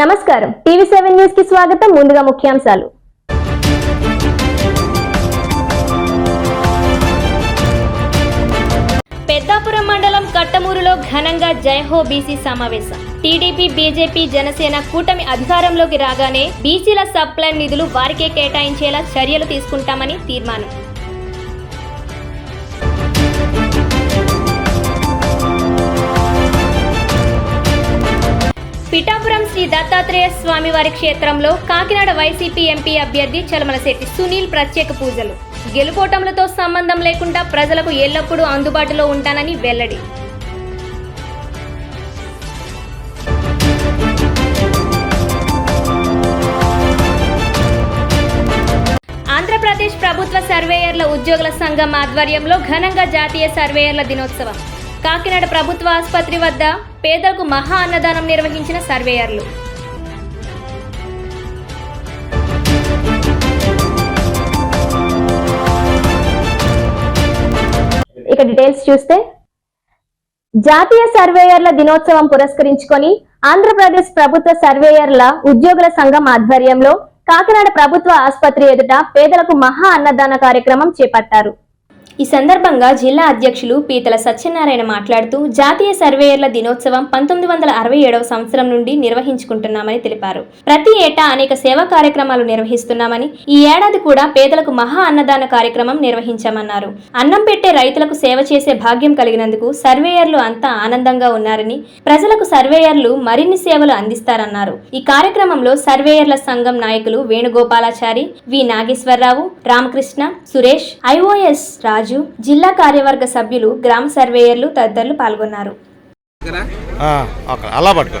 నమస్కారం. TV seven న్యూస్కి స్వాగతం. ముందుగా ముఖ్యాంశాలు. పెద్దాపురం మండలం కట్టమూరులో ఘనంగా జైహో బీసీ సమావేశం. టీడీపీ బీజేపీ జనసేన కూటమి అధికారంలోకి రాగానే బీసీల సబ్ ప్లాన్ నిధులు వారికే కేటాయించేలా చర్యలు తీసుకుంటామని తీర్మానం. పిఠాపురం శ్రీ దత్తాత్రేయ స్వామివారి క్షేత్రంలో కాకినాడ వైసీపీ ఎంపీ అభ్యర్థి చలమలశెట్టి సునీల్ ప్రత్యేక పూజలు. గెలుపోటములతో సంబంధం లేకుండా ప్రజలకు ఎల్లప్పుడూ అందుబాటులో ఉంటానని వెల్లడి. ఆంధ్రప్రదేశ్ ప్రభుత్వ సర్వేయర్ల ఉద్యోగుల సంఘం ఆధ్వర్యంలో ఘనంగా జాతీయ సర్వేయర్ల దినోత్సవం. కాకినాడ ప్రభుత్వ ఆసుపత్రి వద్ద పేదలకు మహా అన్నదానం నిర్వహించిన సర్వేయర్లు. ఇక డీటెయిల్స్ చూస్తే జాతీయ సర్వేయర్ల దినోత్సవం పురస్కరించుకొని ఆంధ్రప్రదేశ్ ప్రభుత్వ సర్వేయర్ల ఉద్యోగుల సంఘం ఆధ్వర్యంలో కాకినాడ ప్రభుత్వ ఆసుపత్రి ఎదుట పేదలకు మహా అన్నదాన కార్యక్రమం చేపట్టారు. ఈ సందర్భంగా జిల్లా అధ్యక్షులు పీతల సత్యనారాయణ మాట్లాడుతూ జాతీయ సర్వేయర్ల దినోత్సవం పంతొమ్మిది వందల అరవై ఏడవ సంవత్సరం నుండి నిర్వహించుకుంటున్నామని తెలిపారు. ప్రతి ఏటా అనేక సేవా కార్యక్రమాలు నిర్వహిస్తున్నామని ఈ ఏడాది కూడా పేదలకు మహా అన్నదాన కార్యక్రమం నిర్వహించామన్నారు. అన్నం పెట్టే రైతులకు సేవ చేసే భాగ్యం కలిగినందుకు సర్వేయర్లు అంతా ఆనందంగా ఉన్నారని ప్రజలకు సర్వేయర్లు మరిన్ని సేవలు అందిస్తారన్నారు. ఈ కార్యక్రమంలో సర్వేయర్ల సంఘం నాయకులు వేణుగోపాలాచారి వి నాగేశ్వరరావు రామకృష్ణ సురేష్ ఐఓఎస్ రాజు జిల్లా కార్యవర్గ సభ్యులు గ్రామ సర్వేయర్లు తదితరులు పాల్గొన్నారు. అలా పట్టుకో.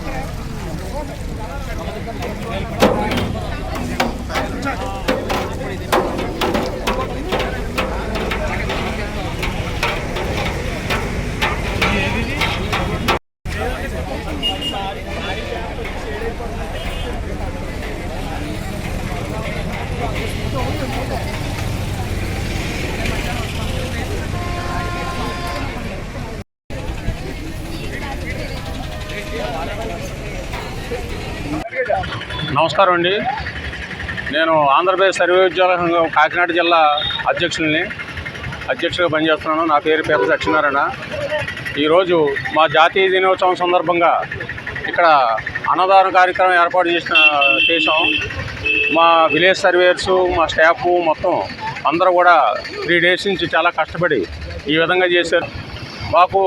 నమస్కారం అండి. నేను ఆంధ్రప్రదేశ్ సర్వే ఉద్యోగ సంఘం కాకినాడ జిల్లా అధ్యక్షుల్ని అధ్యక్షుడిగా పనిచేస్తున్నాను. నా పేరు పేద సత్యనారాయణ. ఈరోజు మా జాతీయ దినోత్సవం సందర్భంగా ఇక్కడ అన్నదాన కార్యక్రమం ఏర్పాటు చేసిన చేసాం మా విలేజ్ సర్వేయర్స్ మా స్టాఫ్ మొత్తం అందరూ కూడా త్రీ డేస్ నుంచి చాలా కష్టపడి ఈ విధంగా చేశారు. మాకు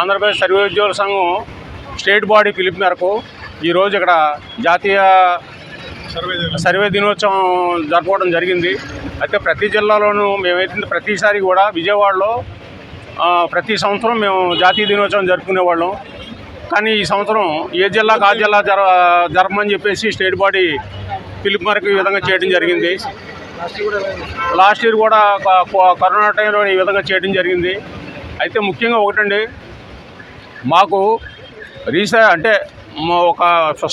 ఆంధ్రప్రదేశ్ సర్వే ఉద్యోగుల సంఘం స్టేట్ బాడీ పిలుపు మేరకు ఈరోజు ఇక్కడ జాతీయ సర్వే దినోత్సవం జరపడం జరిగింది. అయితే ప్రతి జిల్లాలోనూ మేమైతే ప్రతిసారి కూడా విజయవాడలో ప్రతి సంవత్సరం మేము జాతీయ దినోత్సవం జరుపుకునేవాళ్ళం కానీ ఈ సంవత్సరం ఏ జిల్లాకు ఆ జిల్లా జర జరపమని చెప్పేసి స్టేట్ బాడీ పిలుపు మేరకు ఈ విధంగా చేయడం జరిగింది. లాస్ట్ ఇయర్ కూడా కరోనా టైంలో ఈ విధంగా చేయడం జరిగింది. అయితే ముఖ్యంగా ఒకటండి మాకు రీసే అంటే మా ఒక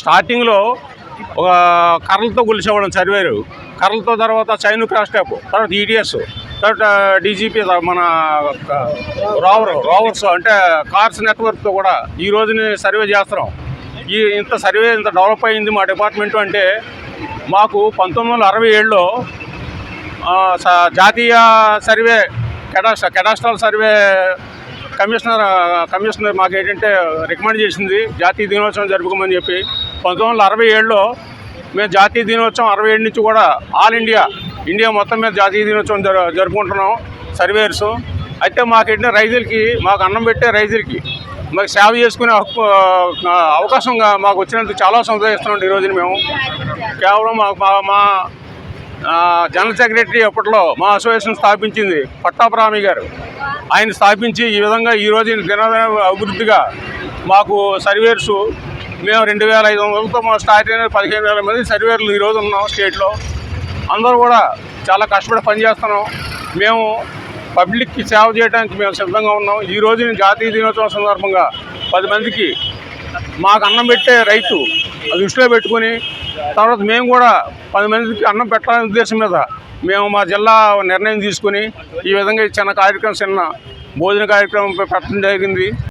స్టార్టింగ్లో ఒక కర్రలతో కొలిసేవాళ్ళం సర్వేరు. కర్రలతో తర్వాత చైన్ క్రాస్ ట్యాప్ తర్వాత ఈడిఎస్ తర్వాత డీజీపీ మన రావర్ రోవర్స్ అంటే కార్స్ నెట్వర్క్తో కూడా ఈ రోజుని సర్వే చేస్తున్నాం. ఈ ఇంత సర్వే ఇంత డెవలప్ అయింది మా డిపార్ట్మెంట్ అంటే మాకు పంతొమ్మిది వందల అరవై ఏడులో జాతీయ సర్వే కెడాస్ కెడాస్ట్రల్ సర్వే కమిషనర్ కమిషనర్ మాకు ఏంటంటే రికమెండ్ చేసింది జాతీయ దినోత్సవం జరుపుకోమని చెప్పి. పంతొమ్మిది వందల అరవై ఏడులో మేము జాతీయ దినోత్సవం అరవై ఏడు నుంచి కూడా ఆల్ ఇండియా ఇండియా మొత్తం మీద జాతీయ దినోత్సవం జరు జరుపుకుంటున్నాం సర్వేయర్స్. అయితే మాకేంటంటే రైతులకి మాకు అన్నం పెట్టే రైతులకి మాకు సేవ చేసుకునే హక్కు అవకాశంగా మాకు వచ్చినందుకు చాలా సంతోషిస్తున్నాం ఈ రోజున మేము. కేవలం మా మా- జనరల్ సెక్రటరీ అప్పట్లో మా అసోసియేషన్ స్థాపించింది పట్టాపురామి గారు. ఆయన స్థాపించి ఈ విధంగా ఈరోజు దినదిన అభివృద్ధిగా మాకు సర్వేర్సు మేము రెండు వేల ఐదు వందలతో మా స్టార్ట్ అయిన పదిహేను వేల మంది సర్వేర్లు ఈరోజు ఉన్నాం స్టేట్లో. అందరూ కూడా చాలా కష్టపడి పనిచేస్తున్నాం. మేము పబ్లిక్కి సేవ చేయడానికి మేము సిద్ధంగా ఉన్నాం. ఈ రోజు జాతీయ దినోత్సవం సందర్భంగా పది మందికి మాకు అన్నం పెట్టే రైతు అది దృష్టిలో పెట్టుకుని తర్వాత మేము కూడా పది మందికి అన్నం పెట్టాలనే ఉద్దేశం మీద మేము మా జిల్లా నిర్ణయం తీసుకుని ఈ విధంగా చిన్న కార్యక్రమం చిన్న భోజన కార్యక్రమం పెట్టడం జరిగింది.